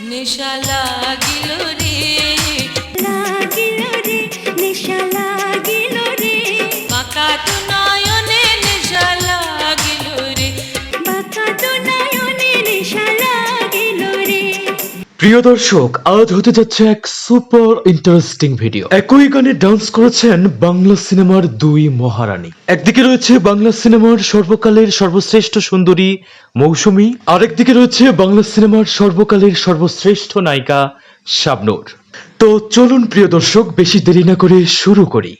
নেশা লাগিল রে। প্রিয় দর্শক আজ হতে যাচ্ছে এক সুপার ইন্টারেস্টিং ভিডিও একই গানে ডান্স করেছেন বাংলা সিনেমার দুই মহারানী। একদিকে রয়েছে বাংলা সিনেমার সর্বকালের সর্বশ্রেষ্ঠ সুন্দরী মৌসুমী আরেকদিকে রয়েছে বাংলা সিনেমার সর্বকালের সর্বশ্রেষ্ঠ নায়িকা শাবনূর। তো চলুন প্রিয় দর্শক বেশি দেরি না করে শুরু করি।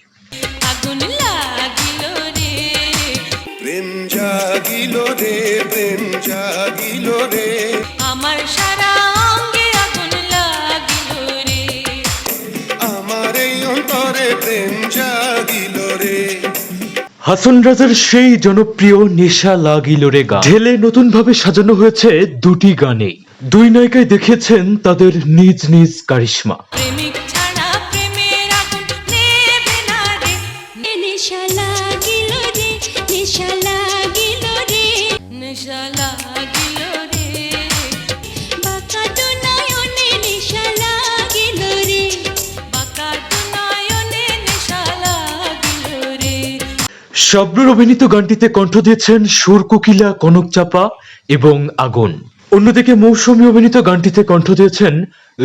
আগুন লাগিল প্রেম জাগিল রে প্রেম জাগিল রে। আমার অন্তরে প্রেম জাগিল রে। হাসান রাজার সেই জনপ্রিয় নেশা লাগিল রে গান। ঢেলে নতুন ভাবে সাজানো হয়েছে দুটি গানে। দুই নায়িকায় দেখিয়েছেন তাদের নিজ নিজ কারিশ্মা। রে নেশা লাগিল রে। নেশা লাগিল শব্দের অভিনীত গানটিতে কণ্ঠ দিয়েছেন সুর কোকিলা কনক চাপা এবং আগুন। অন্যদিকে মৌসুমী অভিনীত গানটিতে কণ্ঠ দিয়েছেন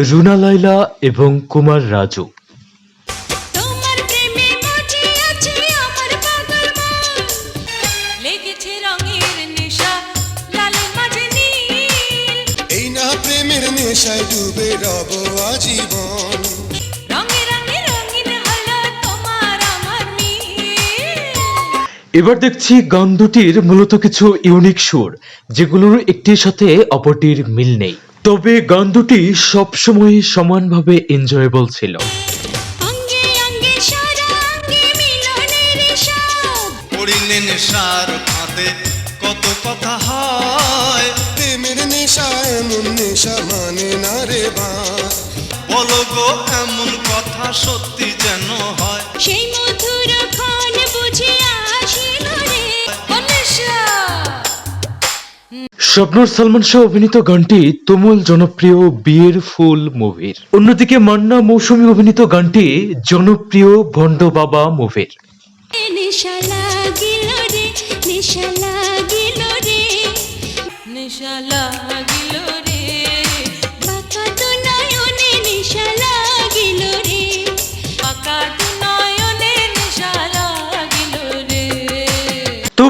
রুনা লাইলা এবং কুমার রাজু। তোমার প্রেমে মজি আছে এবার দেখছি গান দুটির মূলত কিছু ইউনিক সুর যেগুলোর একটির সাথে অপরটির মিল নেই। তবে গান দুটি সবসময় সমানভাবে এনজয়েবল ছিল। কত কথা হয়। প্রেমের নেশা এমন নেশা মানে না রে বাস বলো গো এমন কথা সত্যি যেন হয়? সেই মধুর ক্ষণ বুঝে স্বপ্নর সালমান শাহ অভিনীত গানটি তুমুল জনপ্রিয় বিয়ের ফুল মুভির। অন্যদিকে মান্না মৌসুমী অভিনীত গানটি জনপ্রিয় ভণ্ড বাবা মুভির। নেশা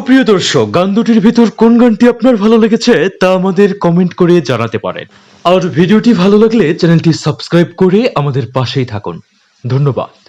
প্রিয় দর্শক, গান দুটির ভিতর কোন গানটি আপনার ভালো লেগেছে তা আমাদের কমেন্ট করে জানাতে পারেন। আর ভিডিওটি ভালো লাগলে চ্যানেলটি সাবস্ক্রাইব করে আমাদের পাশেই থাকুন। ধন্যবাদ।